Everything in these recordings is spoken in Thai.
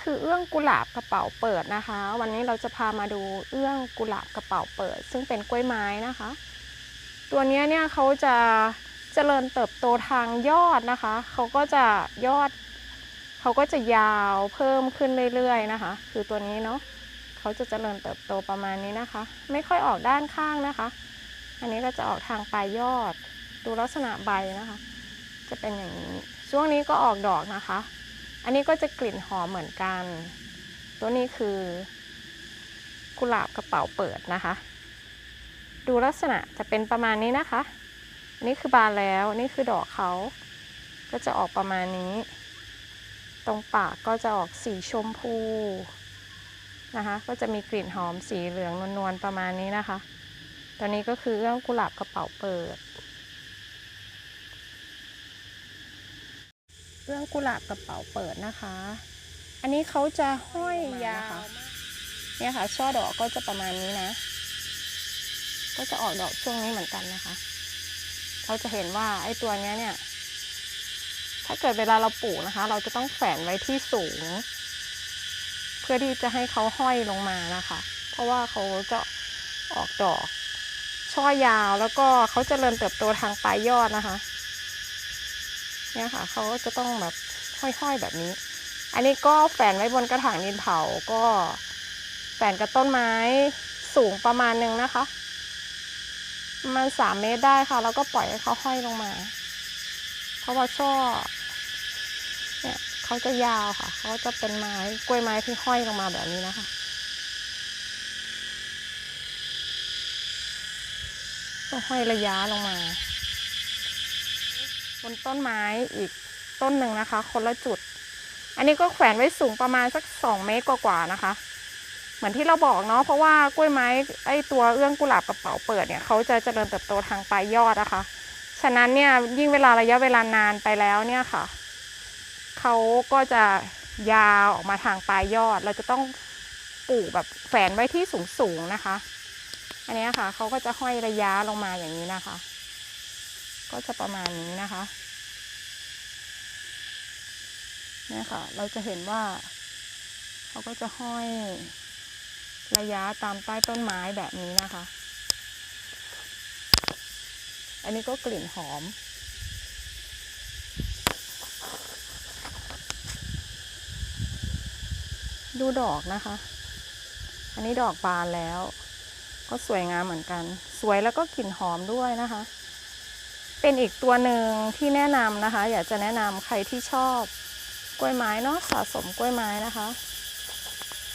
คือเอื้องกุหลาบกระเป๋าเปิดนะคะ วันนี้เราจะพามาดูเอื้องกุหลาบกระเป๋าเปิด ซึ่งเป็นกล้วยไม้นะคะ ตัวนี้เนี่ยเขาจะเจริญเติบโตทางยอดนะคะ เขาก็จะยอดเขาก็จะยาวเพิ่มขึ้นเรื่อยๆนะคะ คือตัวนี้เนาะเขาจะเจริญเติบโตประมาณนี้นะคะ ไม่ค่อยออกด้านข้างนะคะ อันนี้ก็จะออกทางปลายยอด ดูลักษณะใบนะคะ จะเป็นอย่างนี้ ช่วงนี้ก็ออกดอกนะคะ อันนี้ก็จะกลิ่นหอมเหมือนกัน ตัวนี้คือกุหลาบกระเป๋าเปิดนะคะ ดูลักษณะจะเป็นประมาณนี้นะคะนนี้คือบานแล้วนี่คือดอกเขา ก็จะออกประมาณนี้ ตรงปากก็จะออกสีชมพูนะคะ ก็จะมีกลิ่นหอมสีเหลืองนวลๆประมาณนี้นะคะตัวนี้ก็คือเอื้องกุหลาบกระเป๋าเปิด เรื่องกุหลาบกระเป๋าเปิดนะคะ อันนี้เขาจะห้อยยาว เนี่ยค่ะ ช่อดอกก็จะประมาณนี้นะ ก็จะออกดอกช่วงนี้เหมือนกันนะคะ เราจะเห็นว่าไอ้ตัวเนี้ยเนี่ย ถ้าเกิดเวลาเราปลูกนะคะ เราจะต้องแฝนไว้ที่สูง เพื่อที่จะให้เขาห้อยลงมานะคะ เพราะว่าเขาจะออกดอก ช่อยาวแล้วก็เขาจเจริญเติบโตทางปลายยอดนะคะ เนี่ยค่ะเขาก็จะต้องแบบห้อยๆแบบนี้ อันนี้ก็แฝนไว้บนกระถางดินเผาก็แฝนกับต้นไม้สูงประมาณหนึ่งนะคะมาณสามเมตรได้ค่ะแล้วก็ปล่อยให้เขาห้อยลงมา เพราะว่าช่อเนี่ยเขาจะยาวค่ะเขาจะเป็นไม้กล้วยไม้ที่ห้อยลงมาแบบนี้นะคะก็ห้อยระยะลงมา นต้นไม้อีกต้นหนึ่งนะคะ คนละจุด อันนี้ก็แขวนไว้สูงประมาณสักสองเมตรกว่าๆนะคะ เหมือนที่เราบอกเนาะเพราะว่ากล้วยไม้ไอตัวเอื้องกุหลาบกระเป๋าเปิดเนี่ยเขาจะเจริญเติบโตทางปลายยอดนะคะ ฉะนั้นเนี่ยยิ่งเวลาระยะเวลานานไปแล้วเนี่ยค่ะเขาก็จะยาวออกมาทางปลายยอด เราจะต้องปลูกแบบแฝนไว้ที่สูงๆนะคะ อันนี้ค่ะเขาก็จะห้อยระยะลงมาอย่างนี้นะคะ ก็จะประมาณนี้นะคะเนี่ยค่ะ เราจะเห็นว่าเขาก็จะห้อยระยะตามใต้ต้นไม้แบบนี้นะคะ อันนี้ก็กลิ่นหอม ดูดอกนะคะ อันนี้ดอกบานแล้ว ก็สวยงามเหมือนกัน สวยแล้วก็กลิ่นหอมด้วยนะคะ เป็นอีกตัวหนึ่งที่แนะนำนะคะ อยากจะแนะนำใครที่ชอบกล้วยไม้เนาะสะสมกล้วยไม้นะคะ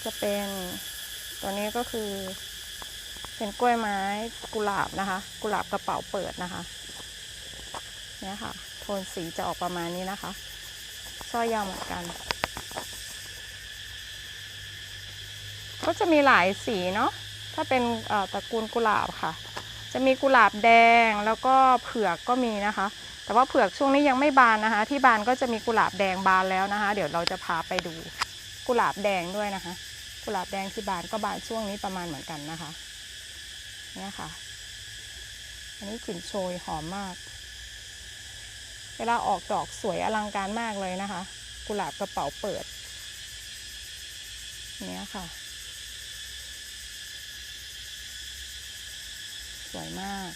จะเป็นตัวนี้ก็คือ เป็นกล้วยไม้กุหลาบนะคะ กุหลาบกระเป๋าเปิดนะคะเนี่ยค่ะ โทนสีจะออกประมาณนี้นะคะ ช่อยาวเหมือนกัน ก็จะมีหลายสีเนาะถ้าเป็นตระกูลกุหลาบค่ะ จะมีกุหลาบแดงแล้วก็เผือกก็มีนะคะ แต่ว่าเผือกช่วงนี้ยังไม่บานนะคะ ที่บานก็จะมีกุหลาบแดงบานแล้วนะคะ เดี๋ยวเราจะพาไปดูกุหลาบแดงด้วยนะคะ กุหลาบแดงที่บานก็บานช่วงนี้ประมาณเหมือนกันนะคะเนี่ยค่ะ อันนี้กลิ่นโชยหอมมาก เวลาออกดอกสวยอลังการมากเลยนะคะ กุหลาบกระเป๋าเปิดเนี่ยค่ะ สวยมาก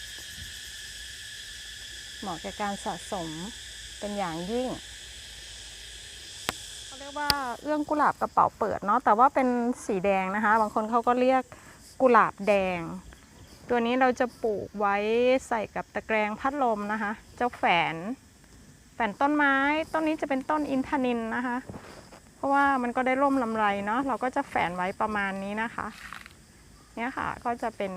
เหมาะแก่การสะสมเป็นอย่างยิ่งเขาเรียกว่าเอื้องกุหลาบกระเป๋าเปิดเนาะแต่ว่าเป็นสีแดงนะคะ บางคนเขาก็เรียกกุหลาบแดง ตัวนี้เราจะปลูกไว้ใส่กับตะแกรงพัดลมนะคะ เจ้าแฝนแฝนต้นไม้ต้นนี้จะเป็นต้นอินทนินนะคะ เพราะว่ามันก็ได้ร่มลำไรเนาะเราก็จะแฝนไว้ประมาณนี้นะคะ เนี่ยค่ะก็จะเป็น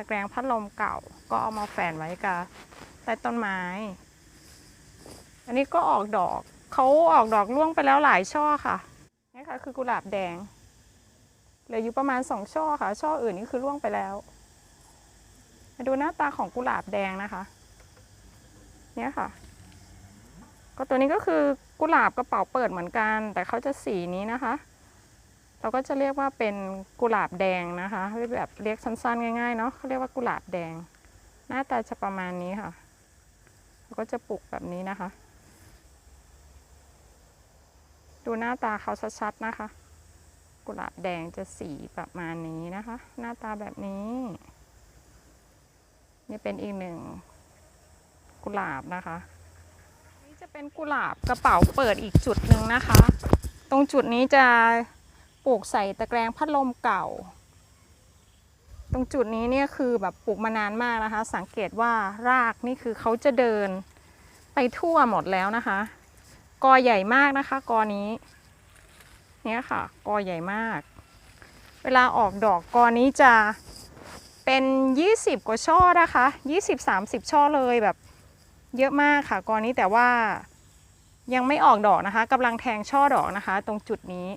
ะแกรงพัดลมเก่าก็เอามาแฝนไว้กับใต้ต้นไม้ อันนี้ก็ออกดอกเขาออกดอกร่วงไปแล้วหลายช่อค่ะนี่ค่ะคือกุหลาบแดงเหลืออยู่ประมาณสองช่อค่ะ ช่ออื่นนี่คือร่วงไปแล้ว มาดูหน้าตาของกุหลาบแดงนะคะ เนี่ยค่ะ ก็ตัวนี้ก็คือกุหลาบกระเป๋าเปิดเหมือนกัน แต่เขาจะสีนี้นะคะ เราก็จะเรียกว่าเป็นกุหลาบแดงนะคะแบบเรียกสั้นๆง่ายๆเนาะเขาเรียกว่ากุหลาบแดง หน้าตาจะประมาณนี้ค่ะเราก็จะปลูกแบบนี้นะคะ ดูหน้าตาเขาชัดๆนะคะ กุหลาบแดงจะสีประมาณนี้นะคะ หน้าตาแบบนี้ นี่เป็นอีกหนึ่งกุหลาบนะคะ นี่จะเป็นกุหลาบกระเป๋าเปิดอีกจุดหนึ่งนะคะ ตรงจุดนี้จะ ปลูกใส่ตะแกรงพัดลมเก่า ตรงจุดนี้เนี่ยคือแบบปลูกมานานมากนะคะ สังเกตว่ารากนี่คือเขาจะเดินไปทั่วหมดแล้วนะคะ กอใหญ่มากนะคะ กอนี้ เนี่ยค่ะ กอใหญ่มาก เวลาออกดอกกอนี้จะเป็น 20 กว่าช่อนะคะ20-30 ช่อเลยแบบเยอะมากค่ะกอนี้แต่ว่ายังไม่ออกดอกนะคะกำลังแทงช่อดอกนะคะ ตรงจุดนี้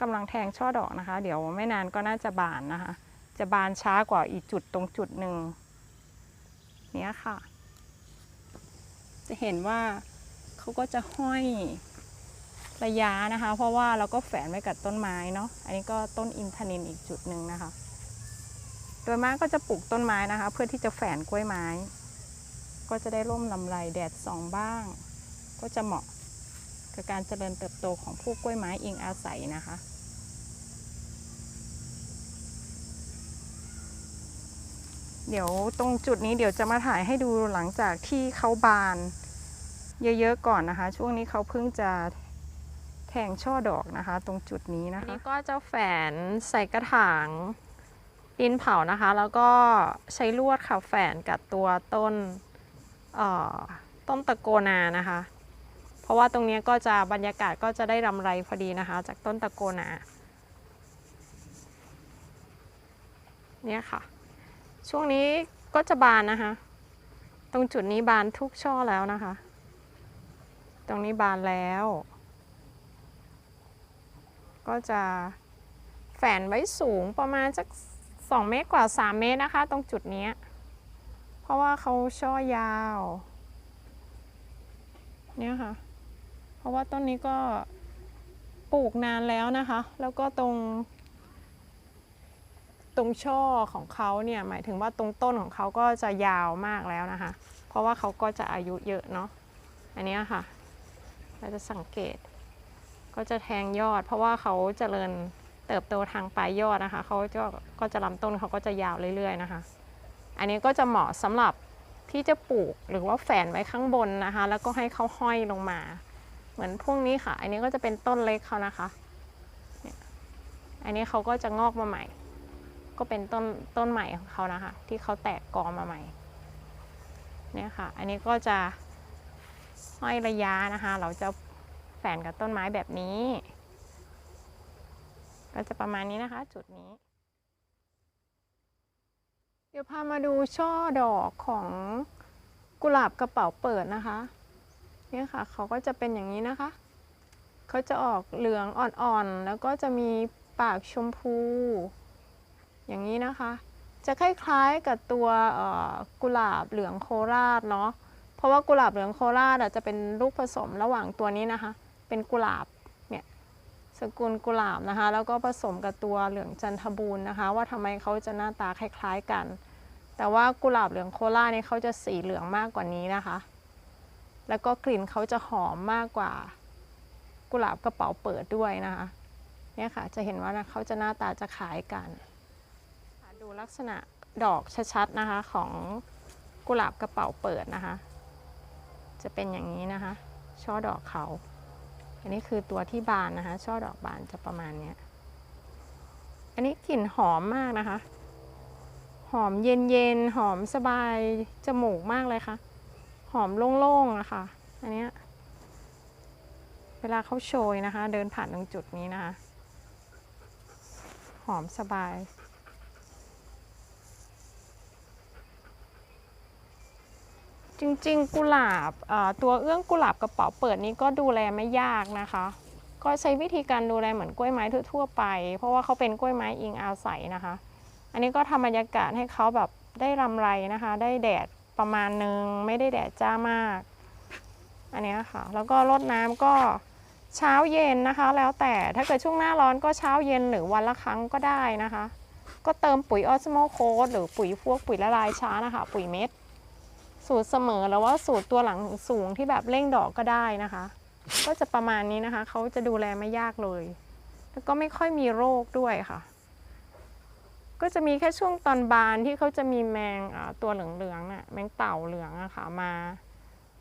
กำลังแทงช่อดอกนะคะ เดี๋ยวไม่นานก็น่าจะบานนะคะ จะบานช้ากว่าอีกจุดตรงจุดหนึ่งเนี้ยค่ะ จะเห็นว่าเขาก็จะห้อยระยะนะคะ เพราะว่าเราก็แฝนไว้กับต้นไม้เนาะอันนี้ก็ต้นอินทนินอีกจุดหนึ่งนะคะ โดยมากก็จะปลูกต้นไม้นะคะ เพื่อที่จะแฝนกล้วยไม้ ก็จะได้ร่มลำไรแดดส่องบ้าง ก็จะเหมาะ กับการเจริญเติบโตของพวกกล้วยไม้อิงอาศัยนะคะ เดี๋ยวตรงจุดนี้เดี๋ยวจะมาถ่ายให้ดูหลังจากที่เขาบาน เยอะๆก่อนนะคะ ช่วงนี้เขาเพิ่งจะแทงช่อดอกนะคะ ตรงจุดนี้นะคะนี่ก็จะแฝนใส่กระถางดินเผานะคะ แล้วก็ใช้ลวดค่ะแฝนกับตัวต้นต้นตะโกนานะคะ ราะว่าตรงนี้ก็จะบรรยากาศก็จะได้รำไรพอดีนะคะ จากต้นตะโกนาเนี่ยค่ะ ช่วงนี้ก็จะบานนะคะ ตรงจุดนี้บานทุกช่อแล้วนะคะ ตรงนี้บานแล้ว ก็จะแฝนไว้สูงประมาณสัก2เมตรกว่า 3 เมตรนะคะ ตรงจุดนี้ เพราะว่าเขาช่อยาว เนี่ยค่ะ เพราะว่าต้นนี้ก็ปลูกนานแล้วนะคะ แล้วก็ตรง ตรงช่อของเขาเนี่ยหมายถึงว่าตรงต้นของเขาก็จะยาวมากแล้วนะคะ เพราะว่าเขาก็จะอายุเยอะเนาะอันนี้ค่ะ เราจะสังเกต ก็จะแทงยอด เพราะว่าเขาเจริญเติบโตทางปลายยอดนะคะเขาจะก็จะลำต้นเขาก็จะยาวเรื่อยๆนะคะ อันนี้ก็จะเหมาะสำหรับที่จะปลูกหรือว่าแฝนไว้ข้างบนนะคะ แล้วก็ให้เขาห้อยลงมา เหมือนพวกนี้ค่ะ อันนี้ก็จะเป็นต้นเล็กเขานะคะเนี่ยอันนี้เขาก็จะงอกมาใหม่ ก็เป็นต้นต้นใหม่ของเขานะคะ ที่เขาแตกกอมาใหม่ เนี่ยค่ะ อันนี้ก็จะห้อยระยะนะคะ เราจะแฝนกับต้นไม้แบบนี้ ก็จะประมาณนี้นะคะ จุดนี้ เดี๋ยวพามาดูช่อดอกของกุหลาบกระเป๋าเปิดนะคะ เนี่ยค่ะเขาก็จะเป็นอย่างนี้นะคะ เขาจะออกเหลืองอ่อนๆ แล้วก็จะมีปากชมพู อย่างนี้นะคะ จะคล้ายๆกับตัวกุหลาบเหลืองโคราชเนาะ เพราะว่ากุหลาบเหลืองโคราชอะจะเป็นลูกผสมระหว่างตัวนี้นะคะ เป็นกุหลาบเนี่ยสกุลกุหลาบนะคะ แล้วก็ผสมกับตัวเหลืองจันทบูรณ์นะคะ ว่าทำไมเขาจะหน้าตาคล้ายๆกัน แต่ว่ากุหลาบเหลืองโคราชเนี่ยเขาจะสีเหลืองมากกว่านี้นะคะ แล้วก็กลิ่นเขาจะหอมมากกว่ากุหลาบกระเป๋าเปิดด้วยนะคะเนี่ยค่ะจะเห็นว่านะเขาจะหน้าตาจะคล้ายกัน ดูลักษณะดอกชัดๆนะคะของกุหลาบกระเป๋าเปิดนะคะ จะเป็นอย่างนี้นะคะ ช่อดอกเขาอันนี้คือตัวที่บานนะคะ ช่อดอกบานจะประมาณนี้อันนี้กลิ่นหอมมากนะคะ หอมเย็นๆหอมสบายจมูกมากเลยค่ะ หอมโล่งๆอะค่ะอันเนี้ยเวลาเขาโชยนะคะ เดินผ่านตรงจุดนี้นะคะ หอมสบาย จริงๆ กุหลาบตัวเอื้องกุหลาบกระเป๋าเปิดนี้ก็ดูแลไม่ยากนะคะ ก็ใช้วิธีการดูแลเหมือนกล้วยไม้ทั่วๆไป เพราะว่าเขาเป็นกล้วยไม้อิงอาศัยนะคะ อันนี้ก็ทำบรรยากาศให้เขาแบบได้รำไรนะคะ ได้แดด ประมาณนึง ไม่ได้แดดจ้ามาก อันนี้ค่ะ แล้วก็รดน้ำก็เช้าเย็นนะคะ แล้วแต่ถ้าเกิดช่วงหน้าร้อนก็เช้าเย็นหรือวันละครั้งก็ได้นะคะ ก็เติมปุ๋ยออสโมโคสหรือปุ๋ยพวกปุ๋ยละลายช้านะคะ ปุ๋ยเม็ด สูตรเสมอแล้วว่าสูตรตัวหลังสูงที่แบบเร่งดอกก็ได้นะคะ ก็จะประมาณนี้นะคะเขาจะดูแลไม่ยากเลย แล้วก็ไม่ค่อยมีโรคด้วยค่ะ ก็จะมีแค่ช่วงตอนบานที่เขาจะมีแมงตัวเหลืองๆน่ะแมงเต่าเหลืองอะค่ะมา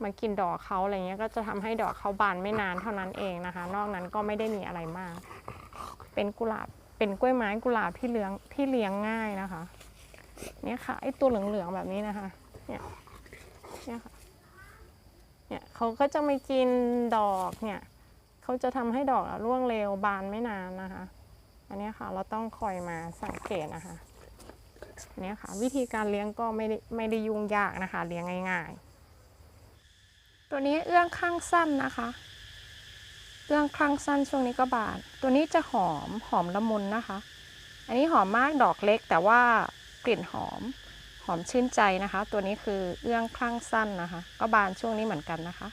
มากินดอกเขาอะไรเงี้ยก็จะทำให้ดอกเขาบานไม่นานเท่านั้นเองนะคะ นอกนั้นก็ไม่ได้มีอะไรมาก เป็นกุหลาบเป็นกล้วยไม้กุหลาบที่เลี้ยงที่เลี้ยงง่ายนะคะ เนี่ยค่ะไอตัวเหลืองๆแบบนี้นะคะ เนี่ยเนี่ยค่ะเนี่ยเขาก็จะไม่กินดอกเนี่ยเขาจะทำให้ดอกร่วงเร็วบานไม่นานนะคะ อันนี้ค่ะเราต้องคอยมาสังเกตนะคะนเนี้ยค่ะ วิธีการเลี้ยงก็ไม่ได้ไม่ได้ยุ่งยากนะคะ เลี้ยงง่ายๆ ตัวนี้เอื้องข้างสั้นนะคะ เอื้องข้างสั้นช่วงนี้ก็บานตัวนี้จะหอมหอมละมุนนะคะ อันนี้หอมมากดอกเล็ก แต่ว่ากลิ่นหอมหอมชื่นใจนะคะ ตัวนี้คือเอื้องข้างสั้นนะคะ ก็บานช่วงนี้เหมือนกันนะคะ